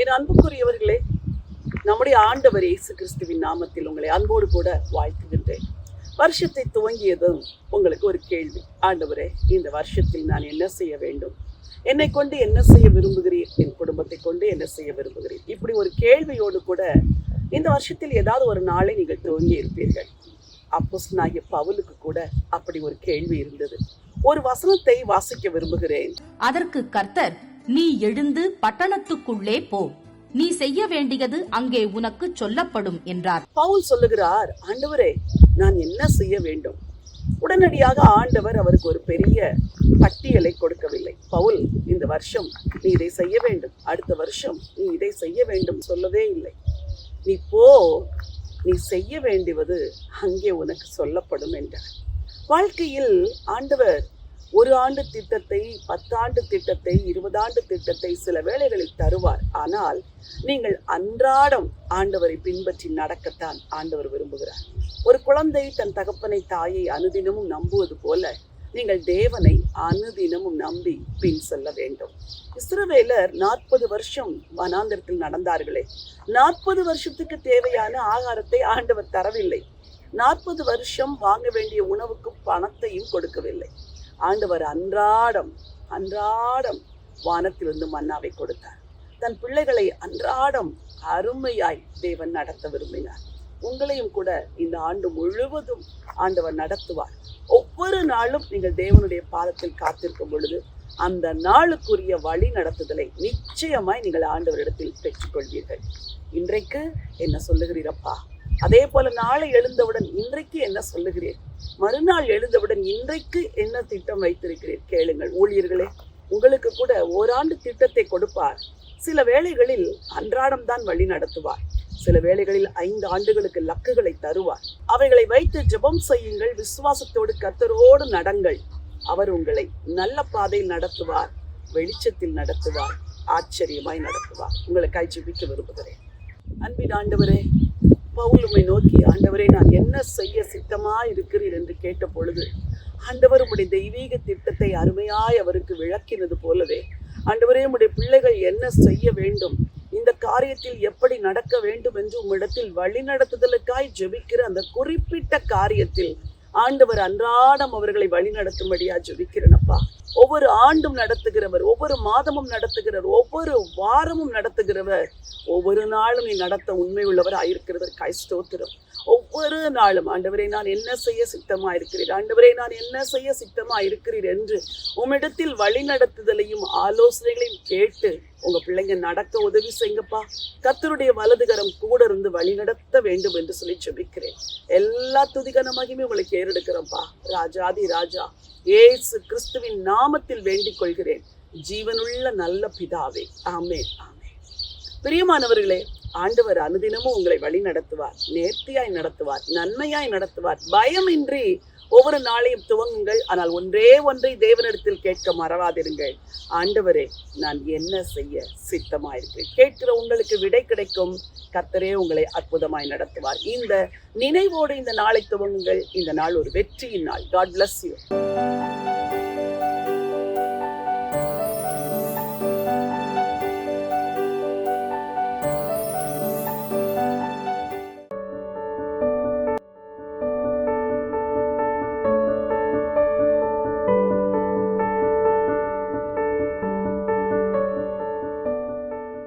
என் அன்புக்குரியவர்களே நம்முடைய ஆண்டவர் இயேசு கிறிஸ்துவின் நாமத்தில் உங்களை அன்போடு கூட வாழ்த்துகின்றேன். வருஷத்தை துவங்கியதும் உங்களுக்கு ஒரு கேள்வி. ஆண்டவரே இந்த வருஷத்தில் நான் என்ன செய்ய வேண்டும்? என்னை கொண்டு என்ன செய்ய விரும்புகிறீர்? என் குடும்பத்தை கொண்டு என்ன செய்ய விரும்புகிறீர்? இப்படி ஒரு கேள்வியோடு கூட இந்த வருஷத்தில் ஏதாவது ஒரு நாளை நீங்கள் துவங்கி இருப்பீர்கள். அப்போஸ்தலனாகிய பவுலுக்கு கூட அப்படி ஒரு கேள்வி இருந்தது. ஒரு வசனத்தை வாசிக்க விரும்புகிறேன். அதற்கு கர்த்தர் நீ எழுந்து பட்டணத்துக்குள்ளே போ. நீ செய்ய வேண்டியது அங்கே உனக்கு சொல்லப்படும் என்றார். பவுல் சொல்லுகிறார் ஆண்டவரே நான் என்ன செய்ய வேண்டும்? உடனடியாக ஆண்டவர் அவருக்கு ஒரு பெரிய பட்டியலை கொடுக்கவில்லை. பவுல் இந்த வருஷம் நீ இதை செய்ய வேண்டும். அடுத்த வருஷம் நீ இதை செய்ய வேண்டும் சொல்லவே இல்லை. நீ போ நீ செய்ய வேண்டுவது அங்கே உனக்கு சொல்லப்படும் என்றார். வாழ்க்கையில் ஆண்டவர் ஒரு ஆண்டு திட்டத்தை பத்தாண்டு திட்டத்தை இருபதாண்டு திட்டத்தை சில வேளைகளில் தருவார். ஆனால் நீங்கள் அன்றாடம் ஆண்டவரை பின்பற்றி நடக்கத்தான் ஆண்டவர் விரும்புகிறார். ஒரு குழந்தை தன் தகப்பனை தாயை அனுதினமும் நம்புவது போல நீங்கள் தேவனை அனுதினமும் நம்பி பின் செல்ல வேண்டும். இஸ்ரவேலர் நாற்பது வருஷம் வனாந்திரத்தில் நடந்தார்களே. நாற்பது வருஷத்துக்கு தேவையான ஆகாரத்தை ஆண்டவர் தரவில்லை. நாற்பது வருஷம் வாங்க வேண்டிய உணவுக்கு பணத்தையும் கொடுக்கவில்லை. ஆண்டவர் அன்றாடம் அன்றாடம் வானத்திலிருந்து மன்னாவை கொடுத்தார். தன் பிள்ளைகளை அன்றாடம் அருமையாய் தேவன் நடத்த விரும்பினார். உங்களையும் கூட இந்த ஆண்டு முழுவதும் ஆண்டவர் நடத்துவார். ஒவ்வொரு நாளும் நீங்கள் தேவனுடைய பாதத்தில் காத்திருக்கும் பொழுது அந்த நாளுக்குரிய வழி நடத்துதலை நிச்சயமாய் நீங்கள் ஆண்டவரிடத்தில் பெற்றுக்கொள்வீர்கள். இன்றைக்கு என்ன சொல்லுகிறீரப்பா? அதே போல நாளை எழுந்தவுடன் இன்றைக்கு என்ன சொல்லுகிறீர்? மறுநாள் எழுந்தவுடன் இன்றைக்கு என்ன திட்டம் வைத்திருக்கிறீர்? கேளுங்கள். ஊழியர்களே உங்களுக்கு கூட ஓராண்டு திட்டத்தை கொடுப்பார். சில வேளைகளில் அன்றாடம் தான் வழி நடத்துவார். சில வேளைகளில் ஐந்து ஆண்டுகளுக்கு லக்குகளை தருவார். அவைகளை வைத்து ஜெபம் செய்யுங்கள். விசுவாசத்தோடு கத்தரோடு நடங்கள். அவர் உங்களை நல்ல பாதையில் நடத்துவார். வெளிச்சத்தில் நடத்துவார். ஆச்சரியமாய் நடத்துவார். உங்களை ஜெபிக்க விரும்புகிறேன். அன்பின் ஆண்டவரே பவுல் உண்மை நோக்கி ஆண்டவரே நான் என்ன செய்ய சித்தமா இருக்கிறீர்? என்று கேட்ட பொழுது ஆண்டவர் உடைய தெய்வீக திட்டத்தை அருமையாய் அவருக்கு விளக்கினது போலவே ஆண்டவரே உடைய பிள்ளைகள் என்ன செய்ய வேண்டும்? இந்த காரியத்தில் எப்படி நடக்க வேண்டும் என்று உம்மிடத்தில் வழிநடத்துதலுக்காய் ஜெபிக்கிற அந்த குறிப்பிட்ட காரியத்தில் ஆண்டவர் அன்றாடம் அவர்களை வழி நடத்தும்படியா ஜெபிக்கிறேனப்பா. ஒவ்வொரு ஆண்டும் நடத்துகிறவர் ஒவ்வொரு மாதமும் நடத்துகிறவர் ஒவ்வொரு வாரமும் நடத்துகிறவர் ஒவ்வொரு நாளும் நீ நடத்த உண்மை உள்ளவர் இருக்கிறதற்காய் ஸ்தோத்திரம். ஒவ்வொரு நாளும் ஆண்டவரை நான் என்ன செய்ய சித்தமா இருக்கிறீர் ஆண்டவரை நான் என்ன செய்ய சித்தமா இருக்கிறீர் என்று உம்மிடத்தில் வழி நடத்துதலையும் ஆலோசனைகளையும் கேட்டு உங்க பிள்ளைங்க நடக்க உதவி செய்யுங்கப்பா. கத்தருடைய வலதுகரம் கூட இருந்து வழி நடத்த வேண்டும் என்று சொல்லி ஜெபிக்கிறேன். எல்லா துதிகன உங்களுக்கு ஏறெடுக்கிறோம்ப்பா. ராஜாதி ராஜா ஏசு கிறிஸ்துவின் நாமத்தில் வேண்டிக் கொள்கிறேன். ஜீவனுள்ள நல்ல பிதாவே. ஆமே ஆமே பிரியமானவர்களே ஆண்டவர் அனுதினமும் உங்களை வழி நடத்துவார் நேர்த்தியாய் நடத்துவார் நன்மையாய் நடத்துவார். பயமின்றி ஒவ்வொரு நாளையும் துவங்குங்கள். ஆனால் ஒன்றே ஒன்றை தேவனிடத்தில் கேட்க மறவாதிருங்கள். ஆண்டவரே நான் என்ன செய்ய சித்தமாயிருக்கிறேன் கேட்கிற உங்களுக்கு விடை கிடைக்கும். கர்த்தரே உங்களை அற்புதமாய் நடத்துவார். இந்த நினைவோடு இந்த நாளை துவங்குங்கள். இந்த நாள் ஒரு வெற்றியின் நாள். God bless you